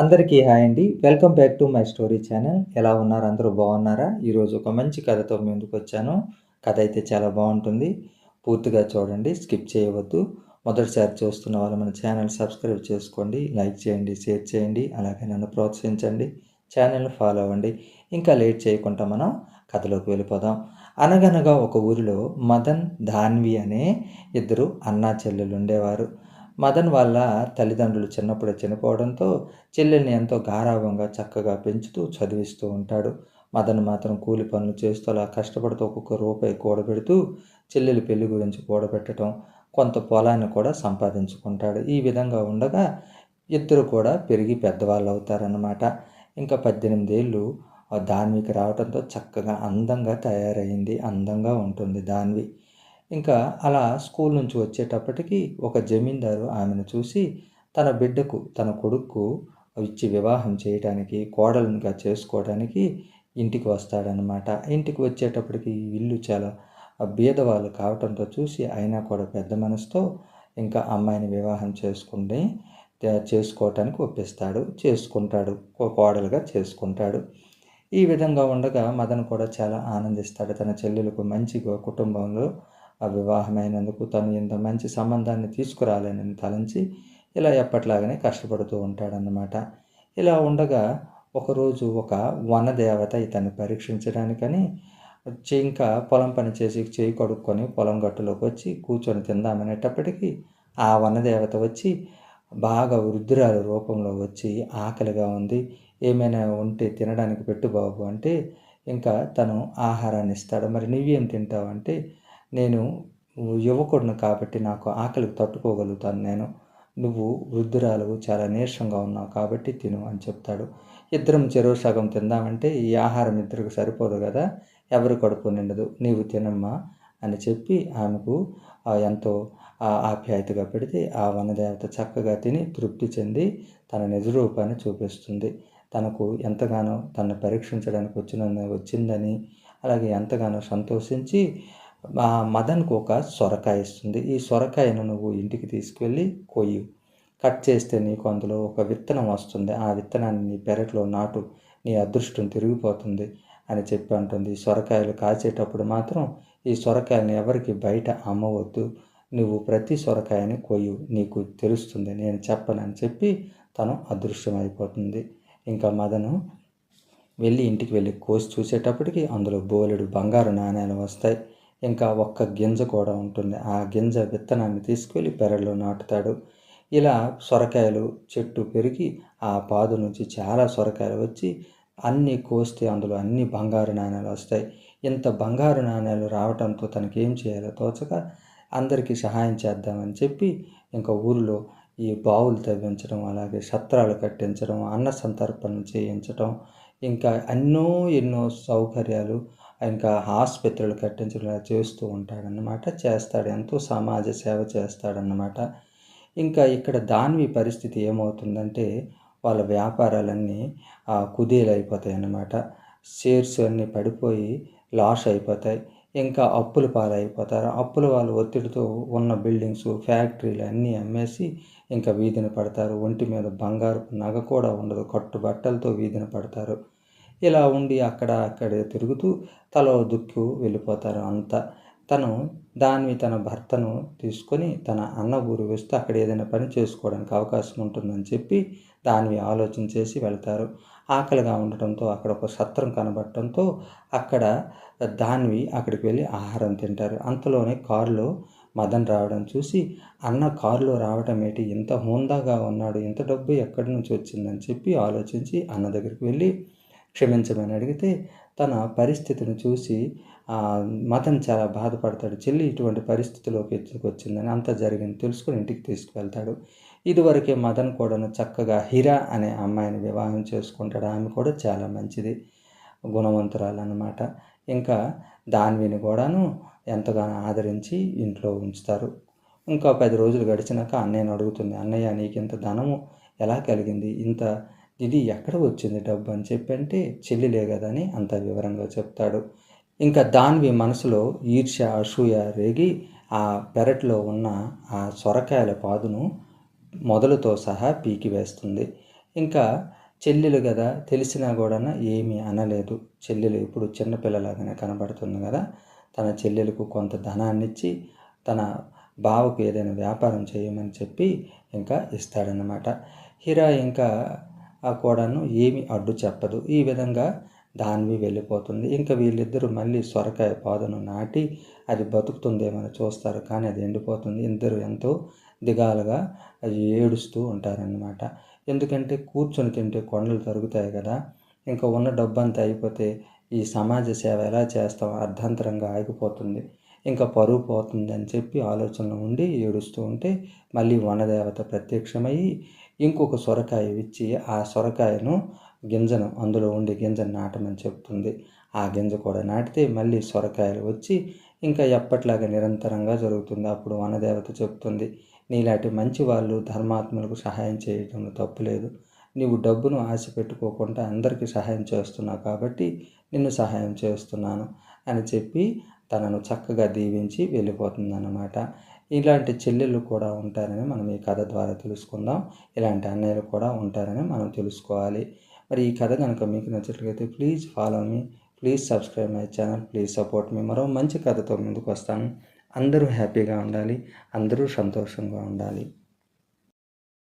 అందరికీ హాయ్ అండి. Welcome back to my story channel. ఎలా ఉన్నారు? అందరూ బాగున్నారా? ఈరోజు ఒక మంచి కథతో ముందుకు వచ్చాను కథ అయితే చాలా బాగుంటుంది. పూర్తిగా చూడండి స్కిప్ చేయవద్దు. మొదటిసారి చూస్తున్న వాళ్ళు మన ఛానల్ సబ్స్క్రైబ్ చేసుకోండి లైక్ చేయండి షేర్ చేయండి అలాగే నన్ను ప్రోత్సహించండి ఛానల్ని ఫాలో అవ్వండి. ఇంకా లేట్ చేయకుండా మనం కథలోకి వెళ్ళిపోదాం. అనగనగా ఒక ఊరిలో మదన్ ధాన్వి అనే ఇద్దరు అన్నా చెల్లెలు ఉండేవారు మదన్ వాళ్ళ తల్లిదండ్రులు చిన్నప్పుడే చనిపోవడంతో చెల్లెల్ని ఎంతో గారాభంగా చక్కగా పెంచుతూ చదివిస్తూ ఉంటాడు. మదన్ మాత్రం కూలి పనులు చేస్తూ అలా కష్టపడుతూ ఒక్కొక్క రూపాయి కూడబెడుతూ చెల్లెలి పెళ్ళి గురించి కూడబెట్టడం కొంత పొలాన్ని కూడా సంపాదించుకుంటాడు. ఈ విధంగా ఉండగా ఇద్దరు కూడా పెరిగి పెద్దవాళ్ళు అవుతారన్నమాట. ఇంకా పద్దెనిమిదేళ్ళు దాన్వికి రావడంతో చక్కగా అందంగా తయారైంది. అందంగా ఉంటుంది దాన్వి. ఇంకా అలా స్కూల్ నుంచి వచ్చేటప్పటికి ఒక జమీందారు ఆమెను చూసి తన బిడ్డకు తన కొడుకు ఇచ్చి వివాహం చేయటానికి కోడలుగా చేసుకోవడానికి ఇంటికి వస్తాడనమాట ఇంటికి వచ్చేటప్పటికి ఇల్లు చాలా బీదవాళ్ళు కావటంతో చూసి అయినా కూడా పెద్ద మనసుతో ఇంకా అమ్మాయిని వివాహం చేసుకుని చేసుకోవటానికి ఒప్పిస్తాడు చేసుకుంటాడు కోడలుగా చేసుకుంటాడు. ఈ విధంగా ఉండగా మదన్ కూడా చాలా ఆనందిస్తాడు. తన చెల్లెలకు మంచి కుటుంబంలో ఆ వివాహమైనందుకు తను ఇంత మంచి సంబంధాన్ని తీసుకురాలేనని తలంచి ఇలా ఎప్పట్లాగానే కష్టపడుతూ ఉంటాడన్నమాట. ఇలా ఉండగా ఒకరోజు ఒక వనదేవత ఇతన్ని పరీక్షించడానికని ఇంకా పొలం పని చేసి చేయి కడుక్కొని పొలం గట్టులోకి వచ్చి కూర్చొని తిందామనేటప్పటికీ ఆ వనదేవత వచ్చి బాగా వృద్ధురాల రూపంలో వచ్చి ఆకలిగా ఉంది ఏమైనా ఉంటే తినడానికి పెట్టు బాబు అంటే ఇంకా తను ఆహారాన్ని ఇస్తాడు మరి నువ్వేం తింటావు అంటే నేను యువకుడిని కాబట్టి నాకు ఆకలికి తట్టుకోగలుగుతాను. నేను నువ్వు వృద్ధురాలు చాలా నీరసంగా ఉన్నావు కాబట్టి తిను అని చెప్తాడు. ఇద్దరం చెరువు సగం తిందామంటే ఈ ఆహారం ఇద్దరికి సరిపోదు కదా ఎవరు కడుపు నిండదు. నీవు తినమ్మా అని చెప్పి ఆమెకు ఎంతో ఆప్యాయతగా పెడితే ఆ వనదేవత చక్కగా తిని తృప్తి చెంది తన నిజ రూపాన్ని చూపిస్తుంది. తనకు ఎంతగానో తనను పరీక్షించడానికి వచ్చిన వచ్చిందని అలాగే ఎంతగానో సంతోషించి మదన్కు ఒక సొరకాయ ఇస్తుంది. ఈ సొరకాయను నువ్వు ఇంటికి తీసుకువెళ్ళి కొయ్యి. కట్ చేస్తే నీకు అందులో ఒక విత్తనం వస్తుంది. ఆ విత్తనాన్ని నీ పెరట్లో నాటు. నీ అదృష్టం తిరిగిపోతుంది అని చెప్పి అంటుంది. సొరకాయలు కాచేటప్పుడు మాత్రం ఈ సొరకాయని ఎవరికి బయట అమ్మవద్దు. నువ్వు ప్రతి సొరకాయని కొయ్యు. నీకు తెలుస్తుంది. నేను చెప్పనని చెప్పి తను అదృశ్యమైపోతుంది. ఇంకా మదను వెళ్ళి ఇంటికి వెళ్ళి కోసి చూసేటప్పటికి అందులో బోలెడు బంగారు నాణ్యాలు వస్తాయి. ఇంకా ఒక్క గింజ కూడా ఉంటుంది. ఆ గింజ విత్తనాన్ని తీసుకెళ్ళి పెరట్లో నాటుతాడు. ఇలా సొరకాయలు చెట్టు పెరిగి ఆ పాదు నుంచి చాలా సొరకాయలు వచ్చి అన్నీ కోస్తే అందులో అన్ని బంగారు నాణ్యాలు వస్తాయి. ఇంత బంగారు నాణ్యాలు రావడంతో తనకి ఏం చేయాలో తోచక అందరికీ సహాయం చేద్దామని చెప్పి ఇంకా ఊరిలో ఈ బావులు తవ్వించడం అలాగే సత్రాలు కట్టించడం అన్న సంతర్పణ చేయించడం ఇంకా ఎన్నో ఎన్నో సౌకర్యాలు ఇంకా ఆసుపత్రులు కట్టించడం చేస్తూ ఉంటాడనమాట చేస్తాడు. ఎంతో సమాజ సేవ చేస్తాడనమాట ఇంకా ఇక్కడ దాన్వి పరిస్థితి ఏమవుతుందంటే వాళ్ళ వ్యాపారాలన్నీ కుదేలైపోతాయి అన్నమాట షేర్స్ అన్నీ పడిపోయి లాస్ అయిపోతాయి. ఇంకా అప్పుల పాలైపోతారు. అప్పుల వాళ్ళు ఒత్తిడితో ఉన్న బిల్డింగ్స్ ఫ్యాక్టరీలు అన్నీ అమ్మేసి ఇంకా వీధిన పడతారు. ఒంటి మీద బంగారు నగ కూడా ఉండదు. కట్టు బట్టలతో వీధిన పడతారు. ఇలా ఉండి అక్కడ అక్కడే తిరుగుతూ తలో దుక్కు వెళ్ళిపోతారు. అంతా తను దాన్ని తన భర్తను తీసుకొని తన అన్న ఊరు వస్తే అక్కడ ఏదైనా పని చేసుకోవడానికి అవకాశం ఉంటుందని చెప్పి దాన్ని ఆలోచన చేసి వెళ్తారు. ఆకలిగా ఉండటంతో అక్కడ ఒక సత్రం కనబడటంతో అక్కడ దాన్వి అక్కడికి వెళ్ళి ఆహారం తింటారు. అంతలోనే కారులో మదన్ రావడం చూసి అన్న కారులో రావడం ఏంటి? ఇంత హోందాగా ఉన్నాడు. ఇంత డబ్బు ఎక్కడి నుంచి వచ్చిందని చెప్పి ఆలోచించి అన్న దగ్గరికి వెళ్ళి క్షమించమని అడిగితే తన పరిస్థితిని చూసి మతం చాలా బాధపడతాడు చెల్లి ఇటువంటి పరిస్థితిలోకి వచ్చిందని అంత జరిగింది తెలుసుకొని ఇంటికి తీసుకువెళ్తాడు. ఇదివరకే మదన్ కూడాను చక్కగా హిరా అనే అమ్మాయిని వివాహం చేసుకుంటాడు. ఆమె కూడా చాలా మంచిది గుణవంతురాలు అనమాట ఇంకా దాన్విని కూడాను ఎంతగానో ఆదరించి ఇంట్లో ఉంచుతారు. ఇంకా పది రోజులు గడిచినాక అన్నయ్యను అడుగుతుంది అన్నయ్య నీకు ఇంత ధనము ఎలా కలిగింది? ఇంత ఇది ఎక్కడ వచ్చింది డబ్బు అని చెప్పి అంటే చెల్లిలే కదా అని అంత వివరంగా చెప్తాడు. ఇంకా దాన్వి మనసులో ఈర్ష్య అసూయ రేగి ఆ పెరట్లో ఉన్న ఆ సొరకాయల పాదును మొదలుతో సహా పీకివేస్తుంది ఇంకా చెల్లెలు కదా తెలిసినా కూడా ఏమీ అనలేదు. చెల్లెలు ఇప్పుడు చిన్నపిల్లలాగానే కనబడుతుంది కదా. తన చెల్లెలకు కొంత ధనాన్ని ఇచ్చి తన బావకు ఏదైనా వ్యాపారం చేయమని చెప్పి ఇంకా ఇస్తాడనమాట హీరా ఇంకా కోడను ఏమి అడ్డు చెప్పదు. ఈ విధంగా దాన్వి వెళ్ళిపోతుంది. ఇంకా వీళ్ళిద్దరూ మళ్ళీ సొరకాయ పాదను నాటి అది బతుకుతుందేమని చూస్తారు. కానీ అది ఎండిపోతుంది. ఇద్దరు ఎంతో దిగాలుగా అది ఏడుస్తూ ఉంటారన్నమాట. ఎందుకంటే కూర్చొని తింటే కొండలు తరుగుతాయి కదా. ఇంకా ఉన్న డబ్బంతా అయిపోతే ఈ సమాజ సేవ ఎలా చేస్తాం? అర్ధాంతరంగా ఆగిపోతుంది. ఇంకా పరువు పోతుంది అని చెప్పి ఆలోచనలో ఉండి ఏడుస్తూ ఉంటే మళ్ళీ వనదేవత ప్రత్యక్షమయ్యి ఇంకొక సొరకాయ ఇచ్చి ఆ సొరకాయను గింజను అందులో ఉండే గింజను నాటమని చెప్తుంది. ఆ గింజ కూడా నాటితే మళ్ళీ సొరకాయలు వచ్చి ఇంకా ఎప్పట్లాగా నిరంతరంగా జరుగుతుంది. అప్పుడు వనదేవత చెప్తుంది నీలాంటి మంచి వాళ్ళు ధర్మాత్ములకు సహాయం చేయడంలో తప్పులేదు నీవు డబ్బును ఆశ పెట్టుకోకుండా అందరికీ సహాయం చేస్తున్నావు కాబట్టి నిన్ను సహాయం చేస్తున్నాను అని చెప్పి తనను చక్కగా దీవించి వెళ్ళిపోతుందన్నమాట. ఇలాంటి చెల్లెళ్ళు కూడా ఉంటారని మనం ఈ కథ ద్వారా తెలుసుకుందాం. ఇలాంటి అన్నయ్యలు కూడా ఉంటారని మనం తెలుసుకోవాలి. మరి ఈ కథ కనుక మీకు నచ్చినట్లయితే please follow me please subscribe my channel please support me మరో మంచి కథతో ముందుకు వస్తాను. అందరూ హ్యాపీగా ఉండాలి అందరూ సంతోషంగా ఉండాలి.